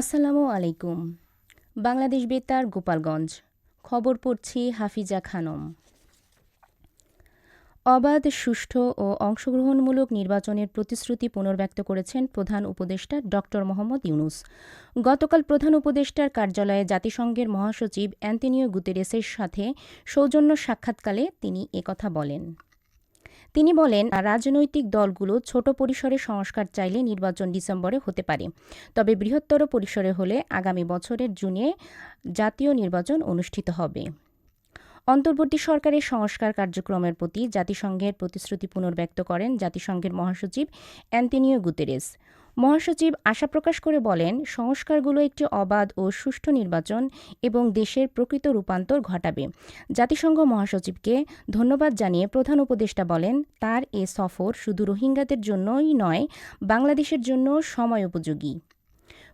আসসালামু আলাইকুম। বাংলাদেশ বেতার, গোপালগঞ্জ। খবর পড়ছি হাফিজা খানম। অবাধ, সুষ্ঠু ও অংশগ্রহণমূলক নির্বাচনের প্রতিশ্রুতি পুনর্ব্যক্ত করেছেন প্রধান উপদেষ্টা ড মোহাম্মদ ইউনুস। গতকাল প্রধান উপদেষ্টার কার্যালয়ে জাতিসংঘের মহাসচিব অ্যান্টনিও গুতেরেসের সাথে সৌজন্য সাক্ষাৎকালে তিনি একথা বলেন। তিনি বলেন, রাজনৈতিক দলগুলো ছোট পরিসরে সংস্কার চাইলে নির্বাচন ডিসেম্বরে হতে পারে। তবে বৃহত্তর পরিসরে হলে আগামী বছরের জুনে জাতীয় নির্বাচন অনুষ্ঠিত হবে। অন্তর্বর্তী সরকারের সংস্কার কার্যক্রমের প্রতি জাতিসংঘের প্রতিশ্রুতি পুনর্ব্যক্ত করেন জাতিসংঘের মহাসচিব অ্যান্টনিও গুতেরেস। মহাসচিব আশা প্রকাশ করে বলেন, সংস্কারগুলো একটি অবাধ ও সুষ্ঠু নির্বাচন এবং দেশের প্রকৃত রূপান্তর ঘটাবে। জাতিসংঘ মহাসচিবকে ধন্যবাদ জানিয়ে প্রধান উপদেষ্টা বলেন, তার এ সফর শুধু রোহিঙ্গাদের জন্যই নয়, বাংলাদেশের জন্য সময় উপযোগী।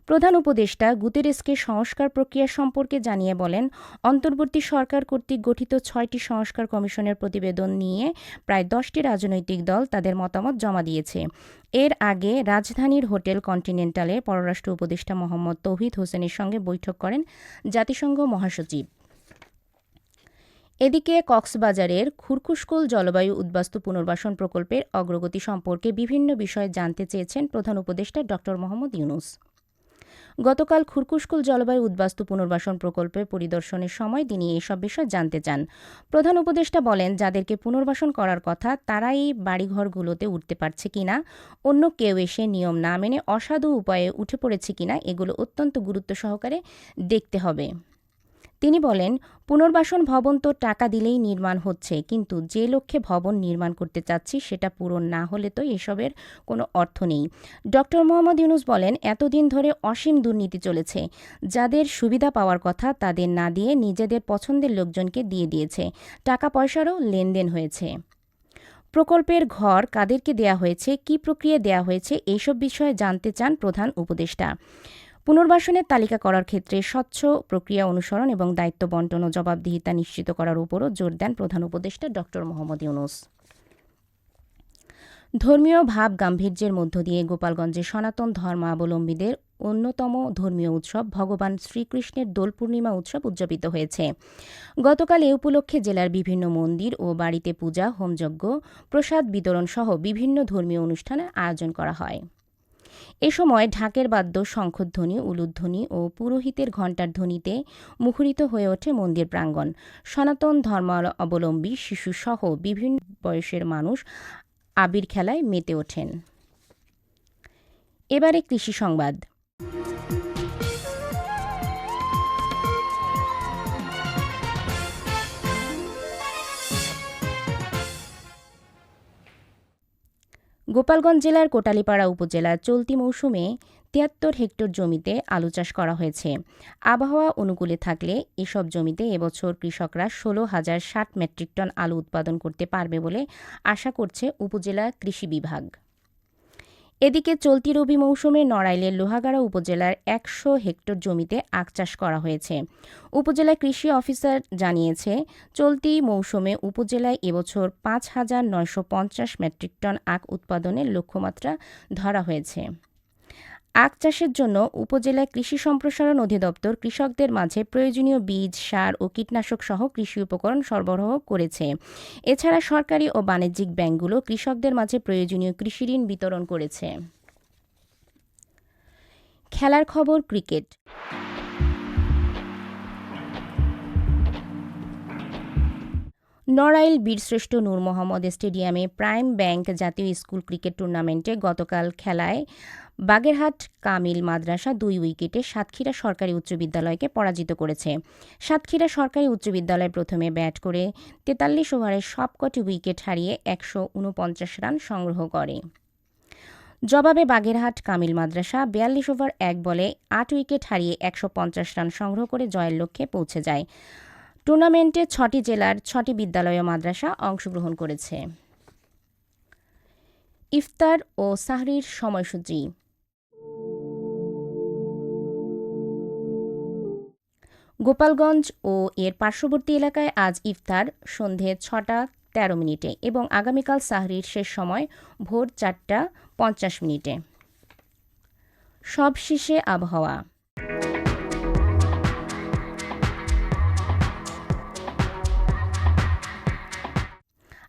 প্রধান উপদেষ্টা গুতেরেসকে সংস্কার প্রক্রিয়া সম্পর্কে জানিয়ে বলেন, অন্তর্বর্তী সরকার কর্তৃক গঠিত ছয়টি সংস্কার কমিশনের প্রতিবেদন নিয়ে প্রায় দশটি রাজনৈতিক দল তাদের মতামত জমা দিয়েছে। এর আগে রাজধানীর হোটেল কন্টিনেন্টালে পররাষ্ট্র উপদেষ্টা মোহাম্মদ তৌহিদ হোসেনের সঙ্গে বৈঠক করেন জাতিসংঘ মহাসচিব। এদিকে কক্সবাজারের খুরকুশকুল জলবায়ু উদ্বাস্তু পুনর্বাসন প্রকল্পের অগ্রগতি সম্পর্কে বিভিন্ন বিষয়ে জানতে চেয়েছেন প্রধান উপদেষ্টা ড মোহাম্মদ ইউনুস। গতকাল খুরকুশকুল জলবায়ু উদ্বাস্তু পুনর্বাসন প্রকল্পের পরিদর্শনের সময় তিনি এসব বিষয় জানতে চান। প্রধান উপদেষ্টা বলেন, যাদেরকে পুনর্বাসন করার কথা তারাই এই বাড়িঘরগুলোতে উঠতে পারছে কিনা, অন্য কেউ এসে নিয়ম না মেনে অসাধু উপায়ে উঠে পড়েছে কিনা, এগুলো অত্যন্ত গুরুত্ব সহকারে দেখতে হবে। তিনি বলেন, পুনর্বাসন ভবন তো টাকা দিলেই নির্মাণ হচ্ছে, কিন্তু যে লক্ষ্যে ভবন নির্মাণ করতে চাচ্ছি সেটা পূরণ না হলে তো এসবের কোনো অর্থ নেই। ডক্টর মোহাম্মদ ইউনুস বলেন, এতদিন ধরে অসীম দুর্নীতি চলেছে। যাদের সুবিধা পাওয়ার কথা তাদের না দিয়ে নিজেদের পছন্দের লোকজনকে দিয়ে দিয়েছে। টাকা পয়সারও লেনদেন হয়েছে। প্রকল্পের ঘর কাদেরকে দেয়া হয়েছে? কি প্রক্রিয়া দেয়া হয়েছে? এইসব বিষয়ে জানতে চান প্রধান উপদেষ্টা। পুনর্বাসনের তালিকা করার ক্ষেত্রে স্বচ্ছ প্রক্রিয়া অনুসরণ এবং দায়িত্ব বন্টন ও জবাবদিহিতা নিশ্চিত করার উপরও জোর দেন প্রধান উপদেষ্টা ড. মোহাম্মদ ইউনুস। ধর্মীয় ভাব গাম্ভীর্যের মধ্য দিয়ে গোপালগঞ্জে সনাতন ধর্মাবলম্বীদের অন্যতম ধর্মীয় উৎসব ভগবান শ্রীকৃষ্ণের দোল পূর্ণিমা উৎসব উদযাপিত হয়েছে। গতকাল এ উপলক্ষে জেলার বিভিন্ন মন্দির ও বাড়িতে পূজা, হোমযজ্ঞ, প্রসাদ বিতরণ সহ বিভিন্ন ধর্মীয় অনুষ্ঠানের আয়োজন করা হয়। এ সময় ঢাকের বাদ্য শঙ্খধ্বনি, উলুধ্বনি ও পুরোহিতের ঘণ্টার ধ্বনিতে মুখরিত হয়ে ওঠে মন্দির প্রাঙ্গণ। সনাতন ধর্মাবলম্বী শিশুসহ বিভিন্ন বয়সের মানুষ আবির খেলায় মেতে ওঠেন। এবারে কৃষি সংবাদ। গোপালগঞ্জ জেলার কোটালীপাড়া উপজেলার চলতি মৌসুমে তিয়াত্তর হেক্টর জমিতে আলু চাষ করা হয়েছে। আবহাওয়া অনুকূলে থাকলে এসব জমিতে এবছর কৃষকরা ষোলো হাজার ষাট মেট্রিক টন আলু উৎপাদন করতে পারবে বলে আশা করছে উপজেলা কৃষি বিভাগ। এদিকে চলতি রবি মৌসুমে নড়াইলের লোহাগাড়া উপজেলার একশো হেক্টর জমিতে আখ চাষ করা হয়েছে। উপজেলা কৃষি অফিসার জানিয়েছে, চলতি মৌসুমে উপজেলায় এবছর পাঁচ হাজার নয়শো পঞ্চাশ মেট্রিক টন আখ উৎপাদনের লক্ষ্যমাত্রা ধরা হয়েছে। আখ চাষের জন্য উপজেলা কৃষি সম্প্রসারণ অধিদপ্তর কৃষকদের মাঝে প্রয়োজনীয় বীজ, সার ও কীটনাশক সহ কৃষি উপকরণ সরবরাহ করেছে। এছাড়া সরকারি ও বাণিজ্যিক ব্যাংকগুলো কৃষকদের মাঝে প্রয়োজনীয় কৃষি ঋণ বিতরণ করেছে। খেলার খবর, ক্রিকেট নড়াইল বীরশ্রেষ্ঠ নূর মোহাম্মদ স্টেডিয়ামে প্রাইম ব্যাংক জাতীয় স্কুল ক্রিকেট টুর্নামেন্টে গতকাল খেলায় বাগেরহাট কামিল মাদ্রাসা দুই উইকেটে সাতক্ষীরা সরকারি উচ্চ বিদ্যালয়কে পরাজিত করেছে। সাতক্ষীরা সরকারি উচ্চ বিদ্যালয় প্রথমে ব্যাট করে তেতাল্লিশ ওভারের সবকটি উইকেট হারিয়ে একশো উনপঞ্চাশ রান সংগ্রহ করে। জবাবে বাগেরহাট কামিল মাদ্রাসা বিয়াল্লিশ ওভার এক বলে আট উইকেট হারিয়ে একশো পঞ্চাশ রান সংগ্রহ করে জয়ের লক্ষ্যে পৌঁছে যায়। টুর্নামেন্টে ছটি জেলার ছটি বিদ্যালয় মাদ্রাসা অংশগ্রহণ করেছে। ইফতার ও সাহরির সময়সূচি। গোপালগঞ্জ ও এর পার্শ্ববর্তী এলাকায় আজ ইফতার সন্ধে ছটা তেরো মিনিটে এবং আগামীকাল সাহরির শেষ সময় ভোর চারটা পঞ্চাশ মিনিটে। সবশেষে আবহাওয়া।